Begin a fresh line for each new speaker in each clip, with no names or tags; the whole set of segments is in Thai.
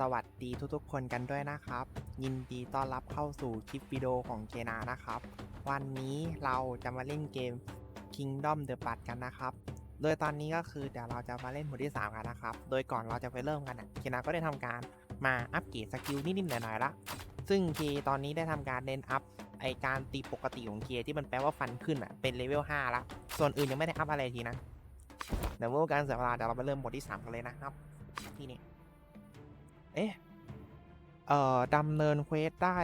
สวัสดีทุกๆคนกันด้วยนะครับ ยินดีต้อนรับเข้าสู่คลิปวิดีโอของเจนานะครับ วันนี้เราจะมาเล่นเกม Kingdom The b u d กันนะครับ โดยตอนนี้ก็คือเดี๋ยวเราจะมาเล่นหมวดที่ 3 กันนะครับ โดยก่อนเราจะไปเริ่มกันอะเจนาก็ได้ทำการมาอัปเกรดสกิลนิดๆหน่อยๆละ ซึ่งเคตอนนี้ได้ทำการเน้นอัพไอการตีปกติของเคที่มันแปลว่าฟันขึ้นอะเป็นเลเวล5ละส่วนอื่นยังไม่ได้อัพอะไรทีนะเดี๋ยวเมื่อการเสียเวลาเดี๋ยวเราไปเริ่มบทที่ 3 กันเลยนะครับ ที่นี่ เอ๊ะเอ่อดำเนินเควสได้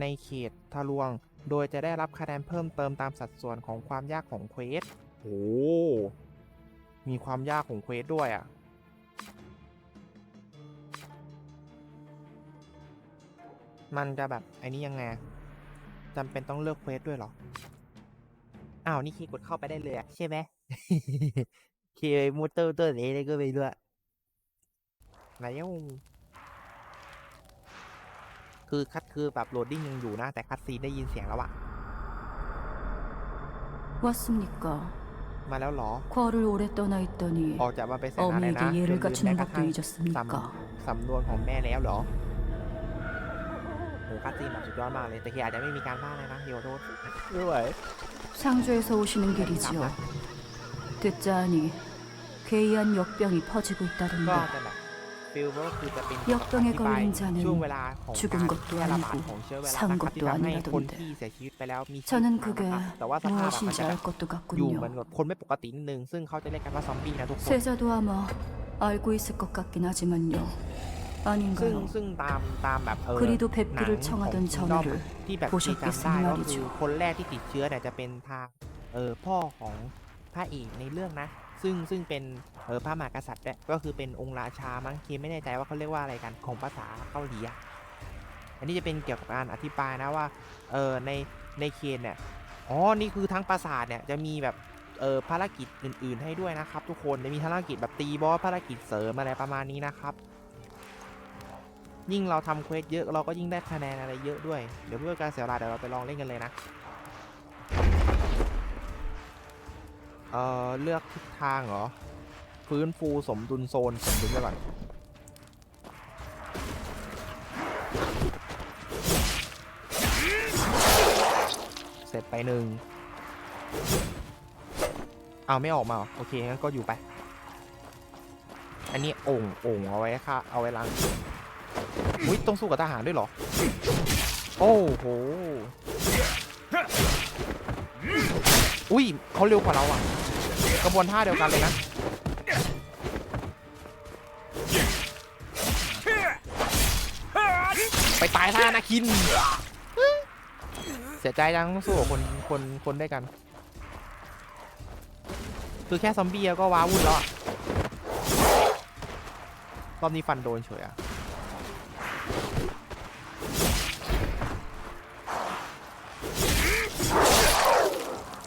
ในเขตทะลวง โดยจะได้รับคะแนนเพิ่มเติมตามสัดส่วนของความยากของเควสโอ้มีความยากของเควสด้วยอะ่ะมันจะแบบไอ้นี้ยังไงจำเป็นต้องเลือกเควสด้วยเหรอ อ้าว นี่คีย์กดเข้าไปได้เลยอะใช่ไหมเคมูเตอร์ตัวนี้เลยก็ไปด้วยแล้ว คือคัดคือแบบโหลดดิ้งยังอยู่นะ แต่คัดซีนได้ยินเสียงแล้วอะ
왔습니까?
มาแล้วเหรอ
과를 오래 떠나 있더니
ออกจากมาไปแสนอะไรนะ
어미에게
จน
예를
ลืมแม้
갖추는
กระทั่
것도
ง
잊었습니까?
สำนวนของแม่แล้วเหรอโหคัดซีนแบบสุดยอดมากเลย แต่เคอาจจะไม่มีการบ้านเลยนะเดี๋ยวโทษไม่ไหว
상주에서 오시는 길이지요. 듣자하니 괴이한 역병이 퍼지고
ก็
있다던데
จะแบบ
역병에
อธิบาย
걸린 자는
ช่วงเวลาของ
죽은
การ
것도
แพร่ระบาด
아니고
ของเชื้อไวรัส
산
นะครับ
것도
ที่ทำให้คน
아니라던데
ที่เสียชีวิตไปแล้วมีชีวิต
저는
มา
그게
นะครับแต่ว่าสภาพอะมัน
무엇인지
จะ
알
แบบ
것도
อยู่เหมือน
같군요.
กับคนไม่ปกตินิดนึง ซึ่งเขาจะเรียกกันว่าซอมบี้นะทุกคน
세자도 아마 알고 있을 것 같긴 하지만요.
ซึ่ง
아닌가요?
ซึ่งตามตามแบบเออ
그리도
หนัง
뵙기를
ของ
청하던
Kingdom
전우를
ที่แบบที่จำได้ก็คือคนแรกที่ติดเชื้อเนี่ยจะเป็นทางเออพ่อของพระเอกในเรื่องนะ ซึ่งซึ่งเป็นเออพระมหากษัตริย์เนี่ยก็คือเป็นองค์ราชามั้งเคไม่แน่ใจว่าเขาเรียกว่าอะไรกันของภาษาเกาหลีอะอันนี้จะเป็นเกี่ยวกับการอธิบายนะว่าเออในในเคนเนี่ยอ๋อนี่คือทั้งปราสาทเนี่ยจะมีแบบเออภารกิจอื่น ๆ ให้ด้วยนะครับ ทุกคนจะมีภารกิจแบบตีบอสภารกิจเสริมอะไรประมาณนี้นะครับ ยิ่งเราทำเควสเยอะเราก็ยิ่งได้คะแนนอะไรเยอะด้วย เดี๋ยวเพื่อการเสียเวลาเดี๋ยวเราไปลองเล่นกันเลยนะ เอ่อเลือกทิศทางเหรอ ฟื้นฟูสมดุลโซน สมดุลไปก่อนเสร็จไปหนึ่งเอาไม่ออกมาโอเคงั้นก็อยู่ไป อันนี้โอ่งโอ่งเอาไว้ค่ะ เอาไว้ล้างอุ้ยต้องสู้กับทหารด้วยเหรอ โอ้โห อุ้ยเขาเร็วกว่าเราอะ กระบวนท่าเดียวกันเลยนะ ไปตายท่านาคิน เสียใจจังต้องสู้กับคนคนคนด้วยกัน คือแค่ซอมบี้ก็ว้าวุ่นแล้วอะรอบนี้ฟันโดนเฉยอะ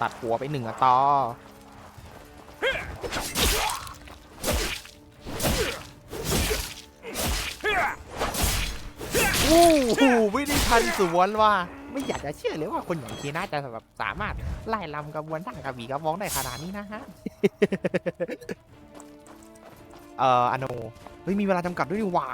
ตัดหัวไปหนึ่งอะต่อโอ้โหไม่ได้ทันสวนว่ะไม่อยากจะเชื่อเลยว่าคนอย่างเคีน่าจะแบบสามารถไล่ลำกระบวนท่ากระบี่กระบองได้ขนาดนี้นะฮะ เอ่ออโนเฮ้ยมีเวลาจำกัดด้วยนี่หว่า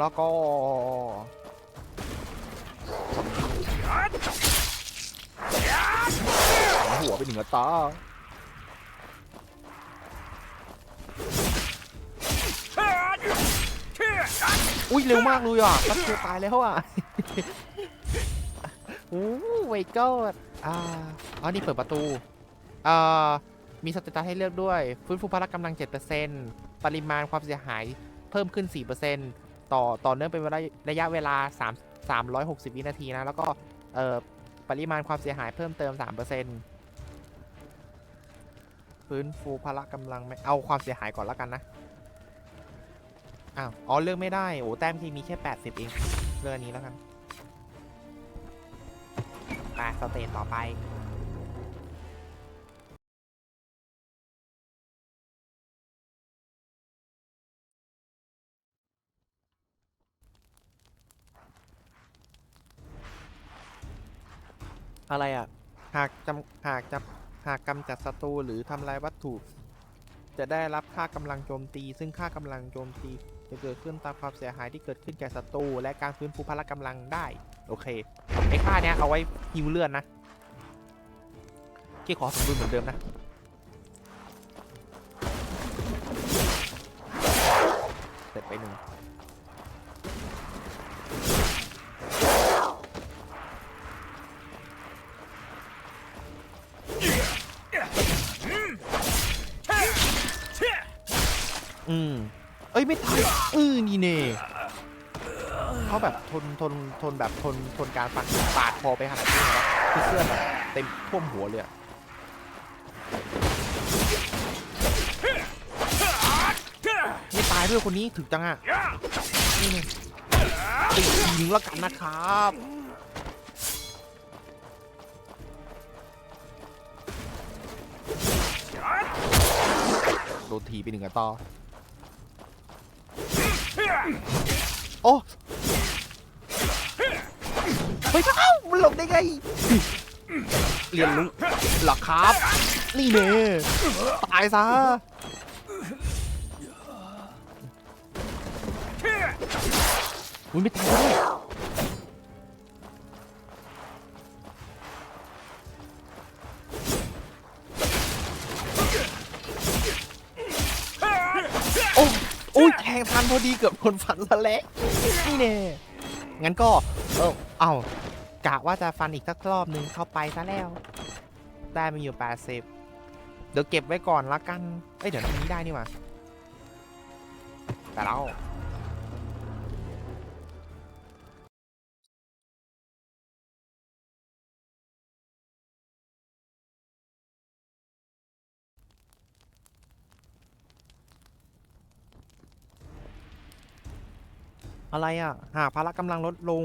แล้วก็หัวไปหนึ่งอตาอุ้ยเร็วมากเลยอะตัดเชือตายแล้วอะโอ้ไวก้าอ่าอ๋อนี่เปิดประตูอ่ามีสเตตัสให้เลือกด้วย ฟื้นฟูพละกำลัง 7%ปริมาณความเสียหายเพิ่มขึ้น 4% ต่อต่อเนื่องเป็นระยะระยะเวลา 3 360 วินาทีนะ แล้วก็เอ่อปริมาณความเสียหายเพิ่มเติม 3%ฟื้นฟูพละกำลังไม่เอาความเสียหายก่อนแล้วกันนะอ้าวอ๋อเลือกไม่ได้โอ้แต้มที่มีแค่ 80 เองเลือกอันนี้แล้วกันไปสเตจต่อไป อะไรอะ หากจำหากจะหากกำจัดศัตรูหรือทำลายวัตถุ จะได้รับค่ากำลังโจมตี ซึ่งค่ากำลังโจมตี จะเกิดขึ้นตามความเสียหายที่เกิดขึ้นแก่ศัตรูและการฟื้นฟูพละกำลังได้ โอเคไอ้ค่าเนี้ยเอาไว้ฮิวเลือดนะที่ขอสมดุลเหมือนเดิมนะเสร็จไปหนึ่ง อืมเอ้ยไม่ตายอือนี่เน่เขาแบบทนทนทนแบบทนทนการฟันปาดคอไปขนาดนี้แล้วคือเสื้อแบบเต็มท่วมหัวเลยอะไม่ตายด้วยคนนี้ถึกจังอะนี่ไงตีทีนึงแล้วกันนะครับโดนทีไปหนึ่งอะต่อ โอ้เฮ้ยเอ้ามันหลบได้ไง เรียนรู้หรอครับ นี่เน่ตายซะอุ้ยไม่ตายเลย งทันพอดีเกือบคนฟันซะแล้วนี่เน่งั้นก็ เออเอากะว่าจะฟันอีกสักรอบนึงเข้าไปซะแล้ว ได้มาอยู่ 80 เดี๋ยวเก็บไว้ก่อนละกัน เอ้ย เดี๋ยวทำนี้ได้นี่หว่าแต่เรา อะไรอะ หากพละกำลังลดลง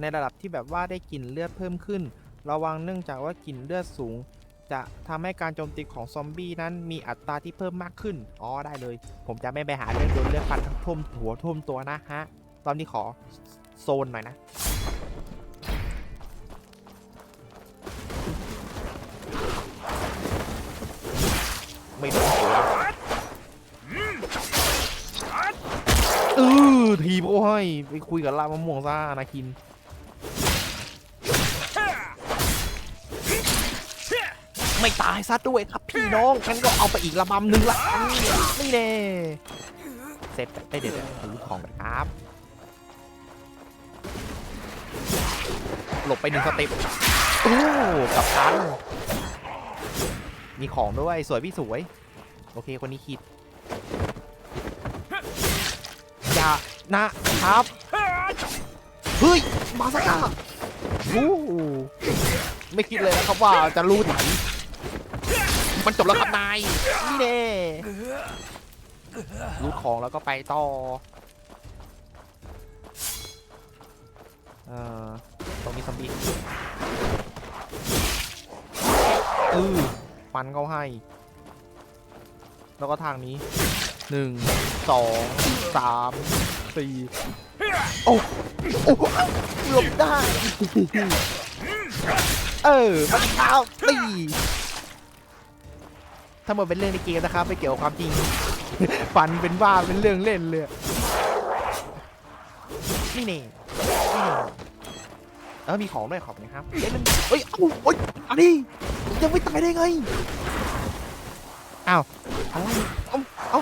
ในระดับที่แบบว่าได้กลิ่นเลือดเพิ่มขึ้น ระวังเนื่องจากว่ากลิ่นเลือดสูง จะทำให้การโจมตีของซอมบี้นั้นมีอัตราที่เพิ่มมากขึ้น อ๋อได้เลย ผมจะไม่ไปหาเรื่องโดนเลือดฟันทั้งท่วมหัวท่วมตัวนะฮะรอบนี้ขอโซนหน่อยนะไม่โดน เออทีบโอ้ยไปคุยกับลามะม่วงซ่านาคินไม่ตายซะด้วยครับพี่น้องงั้นก็เอาไปอีกระบำหนึ่งละกันนี่เน่เสร็จไดี๋ยวเดี๋ยวถือของกันครับ หลบไปหนึ่งสเต็ปโอ้กับทันมีของด้วยสวยพี่สวย โอเคคนนี้คิด นะครับเฮ้ยมาสักอะโอ้ไม่คิดเลยนะครับว่าจะรู้ถึงมันจบแล้วครับนายนี่เน่รูดของแล้วก็ไปต่อเอ่อตรงนี้ซอมบี้เออฟันเขาให้ แล้วก็ทางนี้หนึ่งสองสาม สี่โอ้โอ้หลบได้ เออ มันเท้าตีถ้าหมดเป็นเรื่องในเกมนะครับไม่เกี่ยวกับความจริง ฝันเป็นว่าเป็นเรื่องเล่นเลยนี่เน่นี่เออมีของด้วยขอบนะครับเอ้ยมันเฮ้ยเอ้าเฮ้ยอันนี้ยังไม่ตายได้ไงอ้าวอะไรเอ้าเอ้า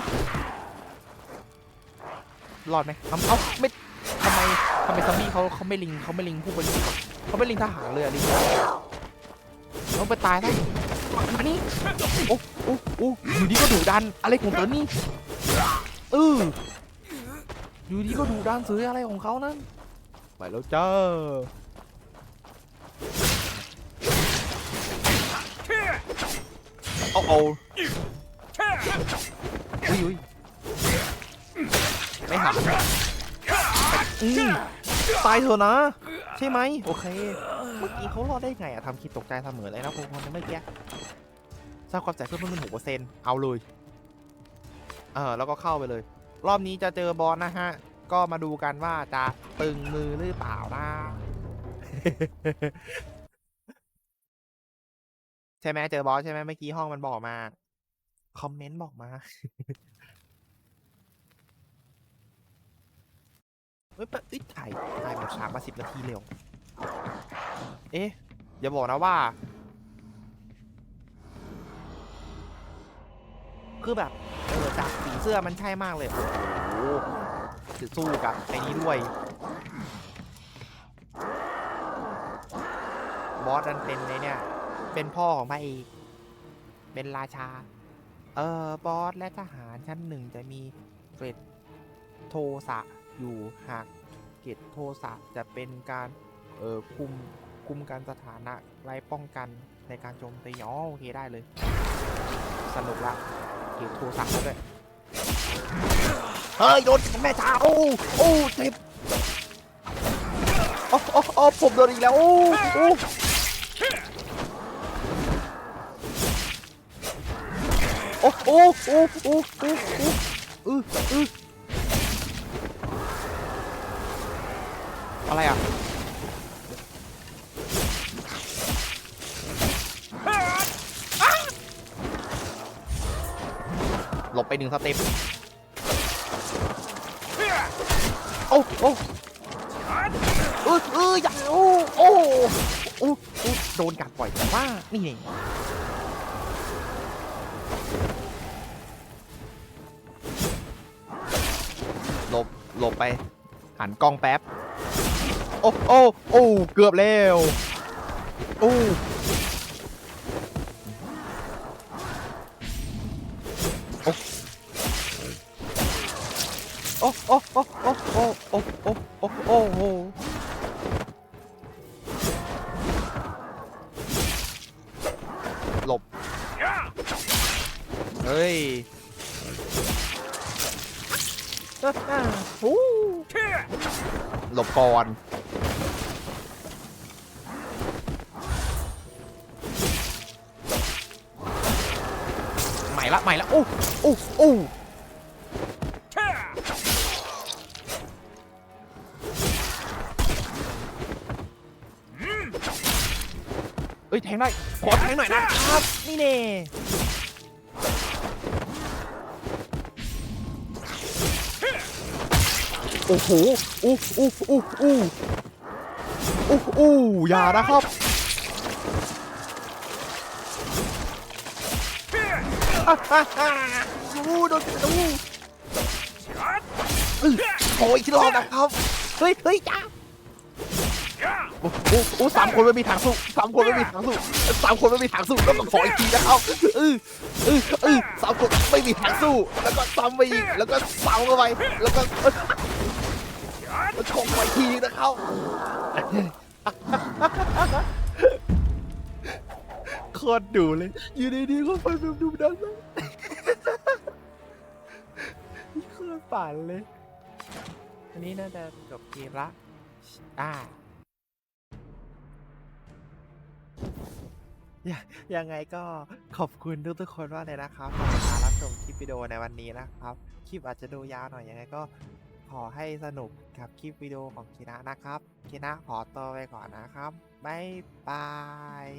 รอดไหมเอาเอ้าไม่ทำไมทำไมซอมบี้เขาเขาไม่ลิงเขาไม่ลิงผู้บริสุทธิ์เขาไม่ลิงทหารเลยอะลิงเขาไปตายได้อันนี้โอ้โอ้โอ้อยู่ดีก็ดุดันอะไรของเต๋อนี่เอออยู่ดีก็ดุดันซื้ออะไรของเขานั่นไปแล้วเจ้าเอาเอาอุ้ยอุ้ย ไม่หันอืมตายเถอะนะ ใช่ไหมโอเค เมื่อกี้เขารอดได้ไงอะทำคิดตกใจเสมอเลยนะพวกคนเมื่อกี้สร้างความแตกเพิ่มเพิ่มหกเปอร์เซ็นต์เอาเลย เออแล้วก็เข้าไปเลย รอบนี้จะเจอบอสนะฮะ ก็มาดูกันว่าจะตึงมือหรือเปล่านะใช่ไหมเจอบอสใช่ไหมเมื่อกี้ห้องมันบอกมา คอมเมนต์บอกมา ฮ้ยปะเอ้ยถ่ายถ่ายแบบสามมาสิบนาทีเร็วเอ๊ะอย่าบอกนะว่า คือแบบเออจากสีเสื้อมันใช่มากเลย โอ้โหจะสู้กับไอ้นี้ด้วย บอสมันเป็นไงเนี่ย เป็นพ่อของพระเอกเป็นราชา เออบอสและทหารชั้นหนึ่งจะมีเกรดโทสะ อยู่หากเกตโทสะจะเป็นการเอ่อคุมคุมการสถานะไร้ป้องกันในการโจมตีอ๋อโอเคได้เลย สนุกละเกตโทสะด้วยเฮ้ยโดนแม่จ้าโอ้โอ้เจ็บโอ้โอ้ผมโดนอีกแล้วโอ้โอ้โอ้โอ้โอ้โอ้โอ้อืออื อะไรอะหลบไปหนึ่งสเต็ปโอ้โอ้เออเอออย่าโอ้โอ้โอ้โดนกัดปล่อยแต่ว่านี่ไงหลบหลบไปหันกล้องแป๊บ โอ้โอ้โอ้เกือบแล้วโอ้โอ้โอ้โอ้โอ้โอ้โอ้ ละใหม่ละโอ้โอ้โอ้เอ้ยแทงได้ ขอแทงหน่อยนะครับ นี่เน่โอ้โหอู้อู้อู้อู้อู้อู้อย่านะครับ อะอะอะอู้โดนอู้อื้อโอ้ยอีกรอบนะครับ เฮ้ยเฮ้ยจ้าโอ้โหโอ้สามคนไม่มีทางสู้สามคนไม่มีทางสู้สามคนไม่มีทางสู้แล้วก็ขออีกทีนะครับเออเออเออสามคนไม่มีทางสู้ แล้วก็ซ้ำไปอีกแล้วก็ซ้ำเข้าไปแล้วก็เอ้ยแล้วชกไปอีกทีนะครับ คตรดูเลย อยู่ดีๆก็ไปแบบดูดันเลยโคตรปั่นเลย อันนี้น่าจะจบเกมละ อ่าอย่ายังไงก็ขอบคุณทุกทุกๆคนมากเลยนะครับที่มารับชมคลิปวิดีโอในวันนี้นะครับ คลิปอาจจะดูยาวหน่อยยังไงก็ขอให้สนุกกับคลิปวิดีโอของคินะนะครับคินะขอตัวไปก่อนนะครับ บ๊ายบาย